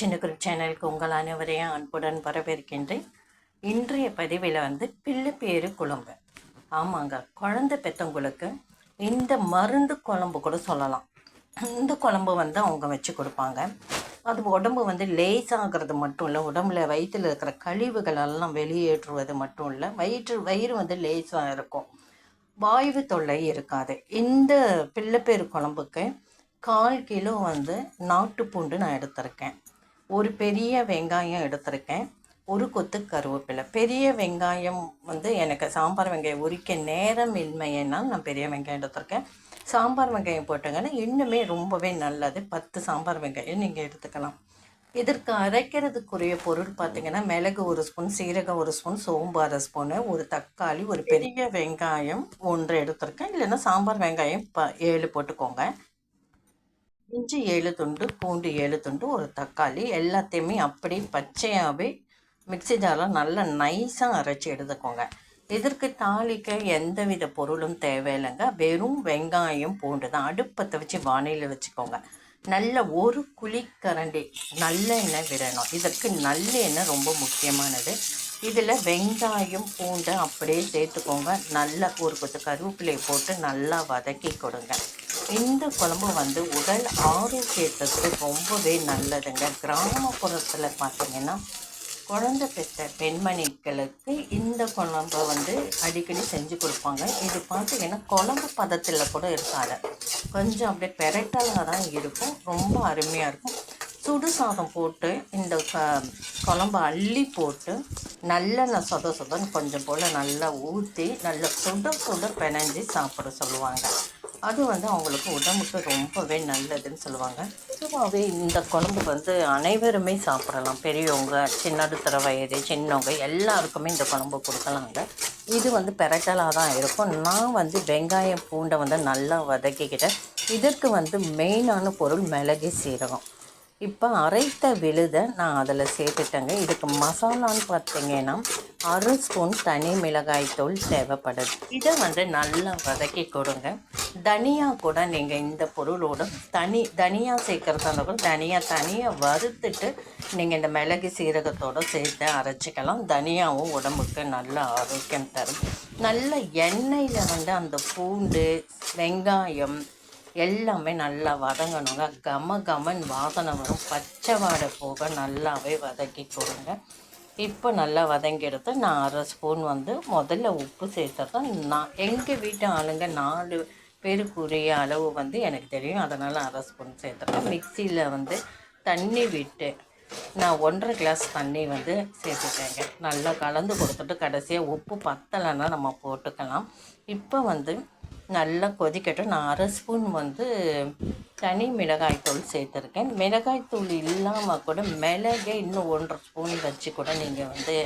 சின்ன குரு சேனலுக்கு உங்கள் அனைவரையும் அன்புடன் வரவேற்கின்றேன். இன்றைய பதிவில் வந்து பிள்ளை பேரு குழம்பு. ஆமாங்க குழந்தை பெற்றவங்களுக்கு இந்த மருந்து குழம்பு கூட சொல்லலாம். இந்த குழம்பு வந்து அவங்க வச்சு கொடுப்பாங்க. அது உடம்பு வந்து லேசாகிறது மட்டும் இல்லை உடம்புல வயிற்றில் இருக்கிற கழிவுகள் எல்லாம் வெளியேற்றுவது மட்டும் இல்லை வயிற்று வயிறு வந்து லேசாக இருக்கும். வாய்வு தொல்லை இருக்காது. இந்த பிள்ளைப்பேறு குழம்புக்கு கால் கிலோ வந்து நாட்டுப்பூண்டு நான் எடுத்திருக்கேன். ஒரு பெரிய வெங்காயம் எடுத்திருக்கேன். ஒரு கொத்து கருவேப்பிலை. பெரிய வெங்காயம் வந்து எனக்கு சாம்பார் வெங்காயம் உரிக்க நேரம் இன்மையினால் நான் பெரிய வெங்காயம் எடுத்திருக்கேன். சாம்பார் வெங்காயம் போட்டங்கன்னா இன்னுமே ரொம்பவே நல்லது. பத்து சாம்பார் வெங்காயம் நீங்கள் எடுத்துக்கலாம். இதற்கு அரைக்கிறதுக்குரிய பொருள் பார்த்தீங்கன்னா மிளகு ஒரு ஸ்பூன் சீரகம் ஒரு ஸ்பூன் சோம்பு அரை ஸ்பூனு ஒரு தக்காளி ஒரு பெரிய வெங்காயம் ஒன்று எடுத்திருக்கேன். இல்லைன்னா சாம்பார் வெங்காயம் ப ஏழு போட்டுக்கோங்க. இஞ்சி ஏழு துண்டு பூண்டு ஏழு துண்டு ஒரு தக்காளி எல்லாத்தையுமே அப்படி பச்சையாகவே மிக்ஸி ஜாரில் நல்லா நைஸாக அரைச்சி எடுத்துக்கோங்க. இதற்கு தாளிக்க எந்தவித பொருளும் தேவையில்லைங்க. வெறும் வெங்காயம் பூண்டு தான். அடுப்பத்தை வச்சு வானையில் வச்சுக்கோங்க. நல்ல ஒரு குழிக்கரண்டி நல்லெண்ணெய் விடணும். இதற்கு நல்லெண்ணெய் ரொம்ப முக்கியமானது. இதில் வெங்காயம் பூண்டை அப்படியே சேர்த்துக்கோங்க. நல்லா ஒரு கொத்து கருவேப்பிலையை போட்டு நல்லா வதக்கி கொடுங்க. இந்த குழம்பு வந்து உடல் ஆரோக்கியத்துக்கு ரொம்பவே நல்லதுங்க. கிராமப்புறத்தில் பார்த்தீங்கன்னா குழந்தை பெற்ற பெண்மணிகளுக்கு இந்த குழம்பை வந்து அடிக்கடி செஞ்சு கொடுப்பாங்க. இது பார்த்தீங்கன்னா குழம்பு பதத்தில் கூட இருக்காது. கொஞ்சம் அப்படியே பெரட்டலாக தான் இருக்கும். ரொம்ப அருமையாக இருக்கும். சுடு சாதம் போட்டு இந்த க குழம்பு அள்ளி போட்டு நல்லெண்ணெய் சொத சொதன்னு கொஞ்சம் போல் நல்லா ஊற்றி நல்லா சுட சுட பிணைஞ்சி சாப்பிட சொல்லுவாங்க. அது வந்து அவங்களுக்கு உடம்புக்கு ரொம்பவே நல்லதுன்னு சொல்லுவாங்க. பொதுவாகவே இந்த குழம்பு வந்து அனைவருமே சாப்பிடலாம். பெரியவங்க சின்னடுத்தர வயது சின்னவங்க எல்லாருக்குமே இந்த குழம்பு கொடுக்கலாங்க இது வந்து பெரட்டலாக தான் இருக்கும். நான் வந்து வெங்காயம் பூண்டை வந்து நல்லா வதக்கிக்கிட்டேன். இதற்கு வந்து மெயினான பொருள் மிளகு சீரகம். இப்போ அரைத்த விழுதை நான் அதில் சேர்த்துட்டேங்க. இதுக்கு மசாலான்னு பார்த்தீங்கன்னா அரை ஸ்பூன் தனி மிளகாய் தூள் தேவைப்படுது. இதை வந்து நல்லா வதக்கி கொடுங்க. தனியா கூட நீங்கள் இந்த பொருளோட தனி தனியாக சேர்க்குறதா இருந்தால் கூட தனியாக தனியாக வறுத்துட்டு நீங்கள் இந்த மிளகு சீரகத்தோடு சேர்த்து அரைச்சிக்கலாம். தனியாகவும் உடம்புக்கு நல்ல ஆரோக்கியம் தரும். நல்ல எண்ணெயில் வந்து அந்த பூண்டு வெங்காயம் எல்லாமே நல்லா வதங்கணுங்க. கம கமன் வாசனை வரும். பச்சை வாடை போக நல்லாவே வதக்கி கொடுங்க. இப்போ நல்லா வதங்கி எடுத்து நான் அரை ஸ்பூன் வந்து முதல்ல உப்பு சேர்த்துறேன். நான் எங்கள் வீட்டு ஆளுங்க நாலு பேருக்குரிய அளவு வந்து எனக்கு தெரியும். அதனால் அரை ஸ்பூன் சேர்த்துறேன். மிக்சியில் வந்து தண்ணி விட்டு நான் ஒன்றரை கிளாஸ் தண்ணி வந்து சேர்த்துட்டேங்க. நல்லா கலந்து கொடுத்துட்டு கடைசியாக உப்பு பத்தலைன்னா நம்ம போட்டுக்கலாம். இப்போ வந்து நல்லா கொதிக்கட்டும். நான் அரை ஸ்பூன் வந்து தனி மிளகாய்த்தூள் சேர்த்துருக்கேன். மிளகாய்த்தூள் இல்லாமல் கூட மிளகே இன்னும் ஒன்றரை ஸ்பூன் வச்சு கூட நீங்கள் வந்து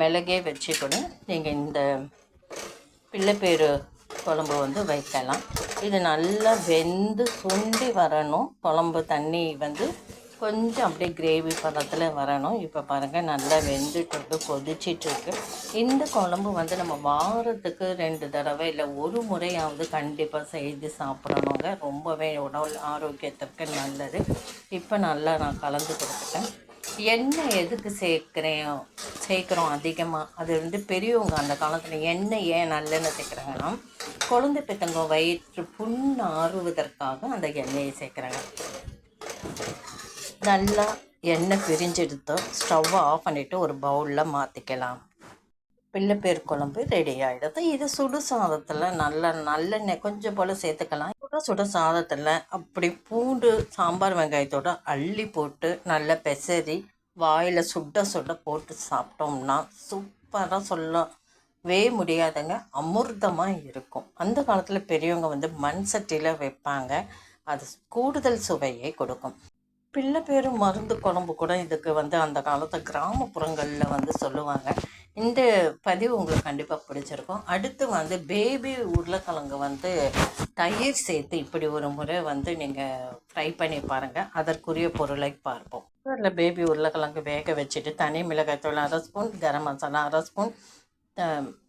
மிளகே வச்சு கூட நீங்கள் இந்த பிள்ளைப்பேரு குழம்பு வந்து வைக்கலாம். இது நல்லா வெந்து சுண்டி வரணும். குழம்பு தண்ணி வந்து கொஞ்சம் அப்படியே கிரேவி பதத்தில் வரணும். இப்போ பாருங்கள் நல்லா வெந்துட்டு கொதிச்சிட்ருக்கு இந்த குழம்பு வந்து நம்ம வாரத்துக்கு ரெண்டு தடவை இல்லை ஒரு முறையாவது கண்டிப்பாக செய்து சாப்பிடணுங்க. ரொம்பவே உடல் ஆரோக்கியத்திற்கு நல்லது. இப்போ நல்லா நான் கலந்து கொடுத்துட்டேன். எண்ணெய் எதுக்கு சேர்க்குறேன்? சேர்க்குறோம் அதிகமாக அது வந்து பெரியவங்க அந்த காலத்தில் எண்ணெய் ஏன் நல்லெண்ணெய் சேர்க்குறாங்கன்னா குழந்தை பெற்றவங்க வயிற்று புண்ணு ஆறுவதற்காக அந்த எண்ணெயை சேர்க்குறாங்க. நல்லா எண்ணெய் பிரிஞ்செடுத்து ஸ்டவ்வை ஆஃப் பண்ணிவிட்டு ஒரு பவுலில் மாற்றிக்கலாம் பிள்ளைப்பேர் குழம்பு ரெடி ஆகிடுது இது சுடு சாதத்தில் நல்ல நல்லெண்ணெய் கொஞ்சம் போல் சேர்த்துக்கலாம். சுட சுட சாதத்தில் அப்படி பூண்டு சாம்பார் வெங்காயத்தோடு அள்ளி போட்டு நல்லா பெசரி வாயில் சுட சுட போட்டு சாப்பிட்டோம்னா சூப்பராக சொல்லவே முடியாதுங்க. அமிர்தமாக இருக்கும். அந்த காலத்தில் பெரியவங்க வந்து மண் சட்டியில் வைப்பாங்க. அது கூடுதல் சுவையை கொடுக்கும். பிள்ளை பேரும் மருந்து குழம்பு கூட இதுக்கு வந்து அந்த காலத்து கிராமப்புறங்களில் வந்து சொல்லுவாங்க. இந்த பதிவு உங்களுக்கு கண்டிப்பாக பிடிச்சிருக்கும். அடுத்து வந்து பேபி உருளைக்கிழங்கு வந்து தயிர் சேர்த்து இப்படி ஒரு முறை வந்து நீங்கள் ஃப்ரை பண்ணி பாருங்கள் அதற்குரிய பொருளை பார்ப்போம். அதில் பேபி உருளைக்கிழங்கு வேக வச்சுட்டு தனி மிளகாய்த்தூள் அரை ஸ்பூன் கரம் மசாலா அரை ஸ்பூன்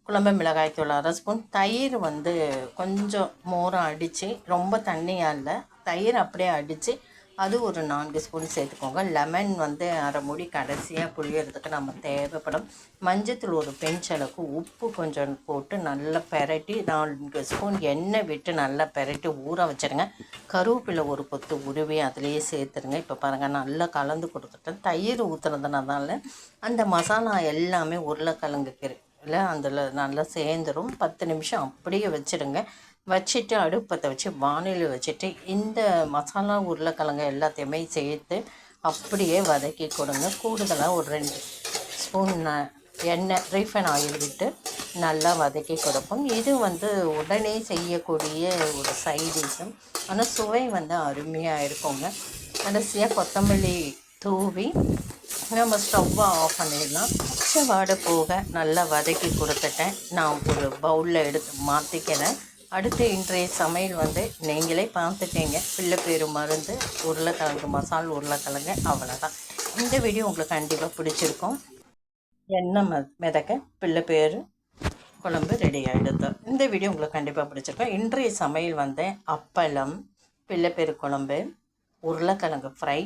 குழம்பு மிளகாய்த்தூள் அரை ஸ்பூன் தயிர் வந்து கொஞ்சம் மோரம் அடித்து ரொம்ப தண்ணியாக இல்லை தயிர் அப்படியே அடித்து அது ஒரு நான்கு ஸ்பூன் சேர்த்துக்கோங்க. லெமன் வந்து அரை மூடி கடைசியாக புளியறதுக்கு நம்ம தேவைப்படும். மஞ்சத்தூள் ஒரு பெஞ்ச் அளவுக்கு உப்பு கொஞ்சம் போட்டு நல்லா பெரட்டி நான்கு ஸ்பூன் எண்ணெய் விட்டு நல்லா பெரட்டி ஊற வச்சுருங்க. கருவேப்பிலை ஒரு கொத்து உருவி அதிலேயே சேர்த்துருங்க. இப்போ பாருங்கள் நல்லா கலந்து கொடுத்துட்டேன் தயிர் ஊற்றுனதுனால அந்த மசாலா எல்லாமே உருளைக்கிழங்கு கீரை இல்லை அதில் நல்லா சேர்ந்துடும் பத்து நிமிஷம் அப்படியே வச்சுடுங்க. வச்சுட்டு அடுப்பத்தை வச்சு வானிலை வச்சுட்டு இந்த மசாலா உருளைக்கிழங்கு எல்லாத்தையுமே சேர்த்து அப்படியே வதக்கி கொடுங்க. கூடுதலாக ஒரு ரெண்டு ஸ்பூன் எண்ணெய் ரீஃபைன் ஆயில் விட்டு நல்லா வதக்கி கொடுப்போம். இது வந்து உடனே செய்யக்கூடிய ஒரு சைடிஷும் ஆனால் சுவை வந்து அருமையாக இருக்குங்க. கடைசியாக கொத்தமல்லி தூவி நம்ம ஸ்டவ்வை ஆஃப் பண்ணிடலாம். பச்சை வாடை போக நல்லா வதக்கி கொடுத்துட்டேன். நான் ஒரு பவுலில் எடுத்து மாற்றிக்கிறேன் அடுத்து இன்றைய சமையல் வந்து நீங்களே பார்த்துட்டீங்க பிள்ளை மருந்து உருளைக்கிழங்கு மசால் உருளைக்கிழங்கு அவ்வளோதான் இந்த வீடியோ உங்களுக்கு கண்டிப்பாக பிடிச்சிருக்கும். எண்ணெய் ம மிதக்க பிள்ளை பேர் குழம்பு ரெடி ஆகிடுது இந்த வீடியோ உங்களுக்கு கண்டிப்பாக பிடிச்சிருக்கோம். இன்றைய சமையல் வந்து அப்பளம் பிள்ளைப்பேரு குழம்பு உருளைக்கிழங்கு ஃப்ரை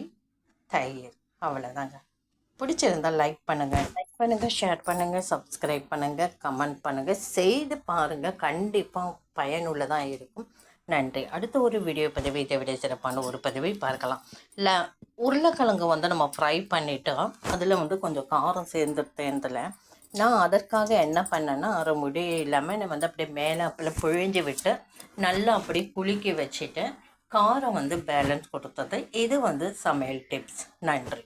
தயிர். அவ்வளோதாங்க பிடிச்சிருந்தால் லைக் பண்ணுங்கள் லைக் பண்ணுங்கள் ஷேர் பண்ணுங்கள் சப்ஸ்கிரைப் பண்ணுங்கள் கமெண்ட் பண்ணுங்கள் செய்து பாருங்கள் கண்டிப்பாக பயனுள்ளதாக இருக்கும். நன்றி. அடுத்த ஒரு வீடியோ பதிவு இதை விட சிறப்பான ஒரு பதிவை பார்க்கலாம். இல்லை உருளைக்கிழங்கு வந்து நம்ம ஃப்ரை பண்ணிவிட்டு அதில் வந்து கொஞ்சம் காரம் சேர்ந்துட்டேன் நான் அதற்காக என்ன பண்ணேன்னா அரை முடி லெமனை வந்து அப்படியே மேலே அப்படியே புழிஞ்சு விட்டு நல்லா அப்படி குலுக்கி வச்சுட்டு காரம் வந்து பேலன்ஸ் கொடுத்தது. இது வந்து சமையல் டிப்ஸ் நன்றி.